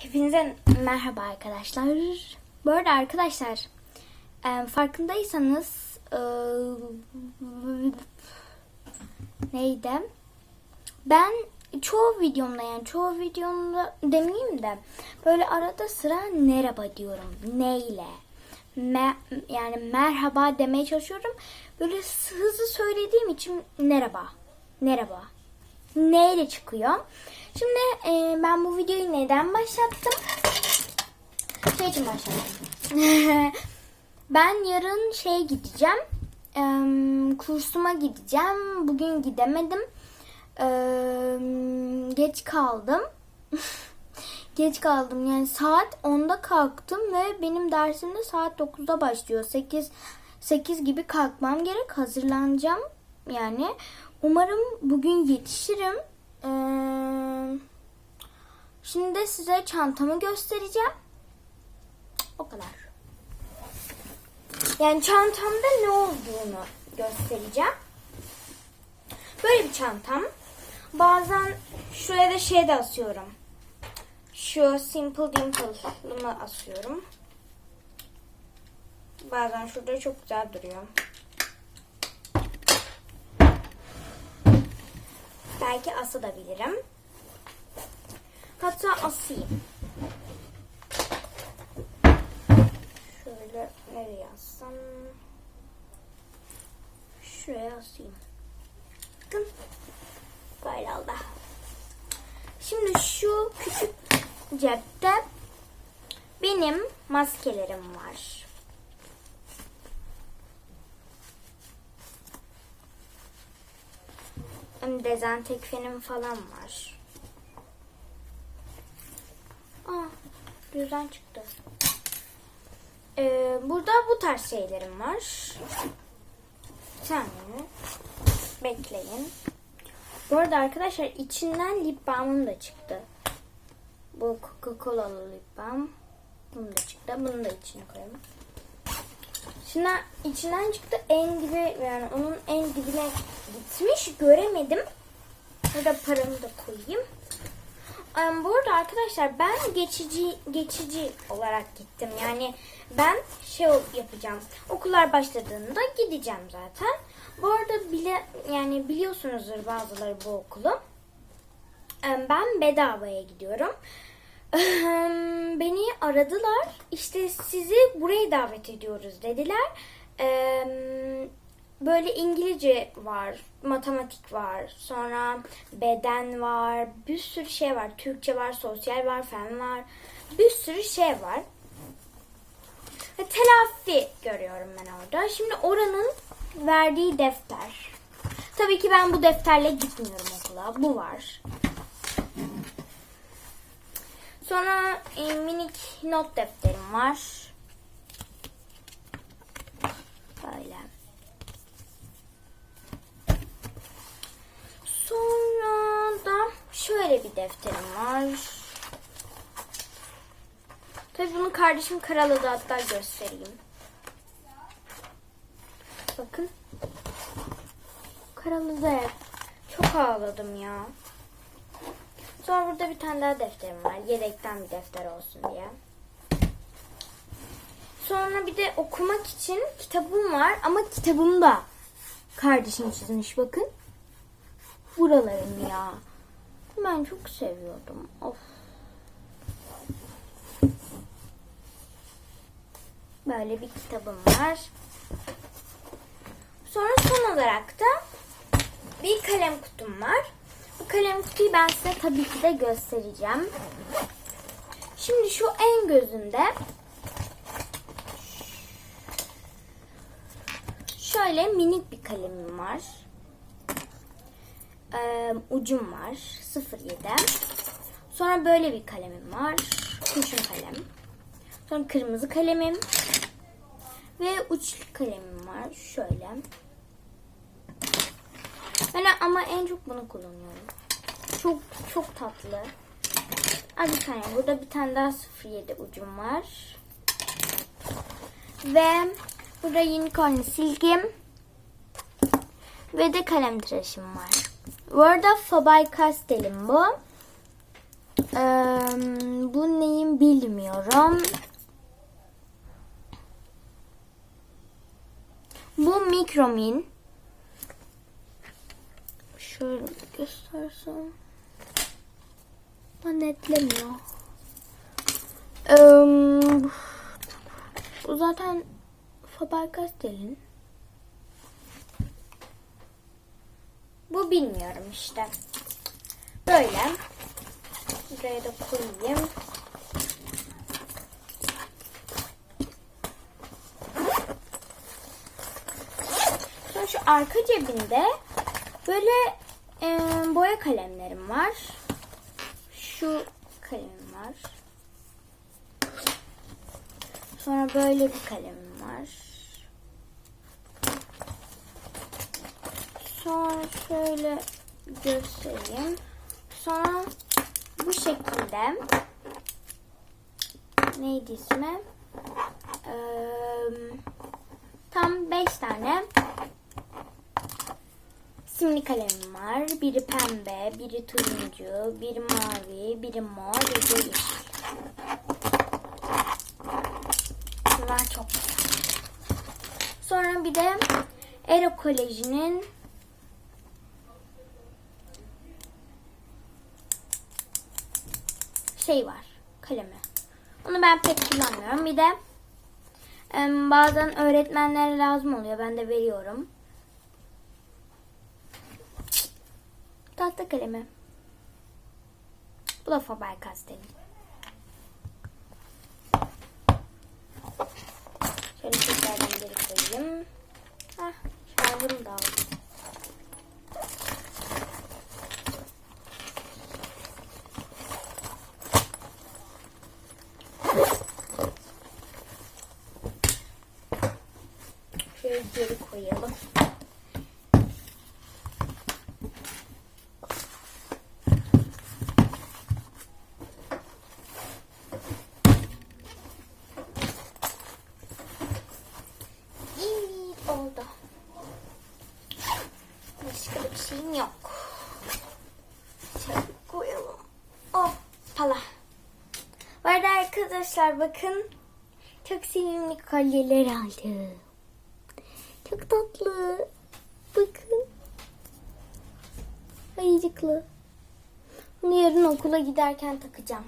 Hepinize merhaba arkadaşlar. Bu arada arkadaşlar e, farkındaysanız e, neydi? Ben çoğu videomda yani çoğu videomda demeyeyim de böyle arada sıra merhaba diyorum. Neyle? Me, yani merhaba demeye çalışıyorum. Böyle hızlı söylediğim için merhaba. Merhaba. Neyle çıkıyor? Şimdi e, ben bu videoyu neden başlattım? Şey için başlattım. ben yarın şey gideceğim. E, kursuma gideceğim. Bugün gidemedim. E, geç kaldım. geç kaldım. Yani saat 10'da kalktım ve benim dersim de saat 9'da başlıyor. 8 8 gibi kalkmam gerek. Hazırlanacağım. Yani umarım bugün yetişirim. Ee, şimdi de size çantamı göstereceğim. O kadar. Yani çantamda ne olduğunu göstereceğim. Böyle bir çantam. Bazen şuraya da şey de asıyorum. Şu Simple Dimple'ımı asıyorum. Bazen şurada çok güzel duruyor. Belki asabilirim. Hatta asayım. Şöyle nereye assam? Şuraya asayım. Bakın. Böyle oldu. Şimdi şu küçük cepte benim maskelerim var. Dezenfektanım falan var. Aa, düzen çıktı. Ee, burada bu tarz şeylerim var. Bir saniye. Bekleyin. Bu arada arkadaşlar içinden lip balmım da çıktı. Bu Coca-Cola'lı lip balm. Bunu da çıktı. Bunu da içine koyalım. Şimdi içinden çıktı en dibe yani onun en dibine gitmiş göremedim. Burada paramı da koyayım. Um, bu arada arkadaşlar ben geçici geçici olarak gittim. Yani ben şey yapacağım. Okullar başladığında gideceğim zaten. Bu arada bile yani biliyorsunuzdur bazıları bu okulu. Um, ben bedavaya gidiyorum. Beni aradılar. İşte sizi buraya davet ediyoruz dediler. Um, böyle İngilizce var, matematik var, sonra beden var, bir sürü şey var. Türkçe var, sosyal var, fen var. Bir sürü şey var. Telafi görüyorum ben orada. Şimdi oranın verdiği defter. Tabii ki ben bu defterle gitmiyorum okula. Bu var. Sonra e, minik not defterim var. Böyle. Sonra da şöyle bir defterim var. Tabii bunu kardeşim karaladı hatta göstereyim. Bakın. Karaladı hep. Çok ağladım ya. Sonra burada bir tane daha defterim var. Yedekten bir defter olsun diye. Sonra bir de okumak için kitabım var ama kitabım da kardeşim çizmiş bakın. Buralarım ya. Ben çok seviyordum. Of. Böyle bir kitabım var. Sonra son olarak da bir kalem kutum var. Bu kalem kutuyu ben size tabii ki de göstereceğim. Şimdi şu en gözünde şöyle minik bir kalemim var. Ee, ucum var. 07. Sonra böyle bir kalemim var. Kurşun kalem. Sonra kırmızı kalemim. Ve uçlu kalemim var. Şöyle. Ben ama en çok bunu kullanıyorum. Çok çok tatlı. Aa, bir tane. Burada bir tane daha 07 ucum var. Ve burada unicorn silgim. Ve de kalem tıraşım var. Bu arada Faber Castell'im bu. Ee, bu neyi bilmiyorum. Bu mikromin. Şöyle göstersem. Ha, netlemiyor. Ee, bu zaten Faber-Castell'in. Bu bilmiyorum işte. Böyle. Buraya da koyayım. Sonra şu arka cebinde böyle e, boya kalemlerim var. Şu kalemim var. Sonra böyle bir kalemim var. Sonra şöyle göstereyim. Sonra bu şekilde neydi ismi? Ee, tam 5 tane simli kalemim var. Biri pembe, biri turuncu, biri mavi, biri mor, biri yeşil. Bunlar çok. Sonra bir de Ero Koleji'nin şey var. Kalemi. Onu ben pek kullanmıyorum. Bir de bazen öğretmenlere lazım oluyor. Ben de veriyorum. Tahta kalemi. Bu da Faber-Castell'in. Şöyle tekrardan geri koyayım. Hah, şarjım da aldım. Şöyle geri koyalım. İyi oldu. Başka bir şeyim yok. Şöyle koyalım. Hoppala. Bu arada arkadaşlar bakın. Çok sevimli kolyeler aldım. Çok tatlı. Bakın. Ayıcıklı. Bunu yarın okula giderken takacağım.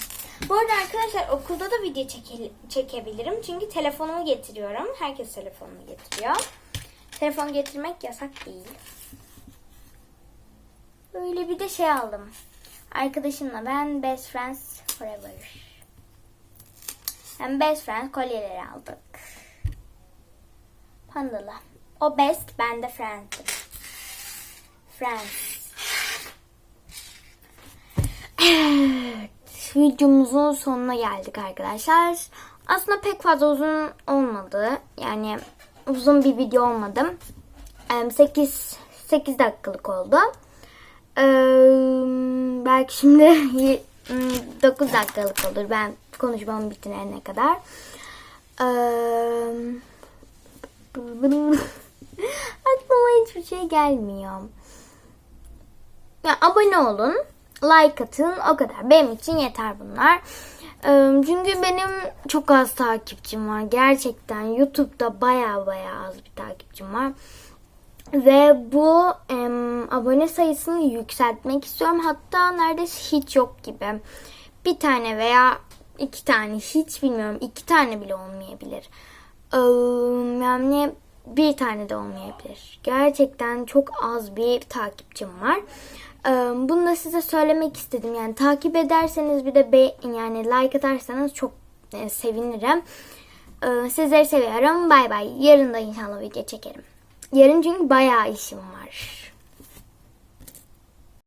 Bu arada arkadaşlar okulda da video çeke- çekebilirim. Çünkü telefonumu getiriyorum. Herkes telefonunu getiriyor. Telefon getirmek yasak değil. Böyle bir de şey aldım. Arkadaşımla ben Best Friends Forever. Hem Best Friends kolyeleri aldık. Pandalı. O best, ben de friend'im. Friends. Evet, videomuzun sonuna geldik arkadaşlar. Aslında pek fazla uzun olmadı. Yani uzun bir video olmadı. 8 8 dakikalık oldu. Belki şimdi 9 dakikalık olur. Ben konuşmamı bitirene kadar. Aklıma hiçbir şey gelmiyor. Ya abone olun, like atın o kadar. Benim için yeter bunlar. Çünkü benim çok az takipçim var. Gerçekten YouTube'da baya baya az bir takipçim var. Ve bu em, abone sayısını yükseltmek istiyorum. Hatta neredeyse hiç yok gibi. Bir tane veya iki tane hiç bilmiyorum. iki tane bile olmayabilir. Ee, yani bir tane de olmayabilir. Gerçekten çok az bir takipçim var. Ee, bunu da size söylemek istedim. Yani takip ederseniz bir de be yani like atarsanız çok e, sevinirim. Ee, sizleri seviyorum. Bay bay. Yarın da inşallah video çekerim. Yarın çünkü bayağı işim var.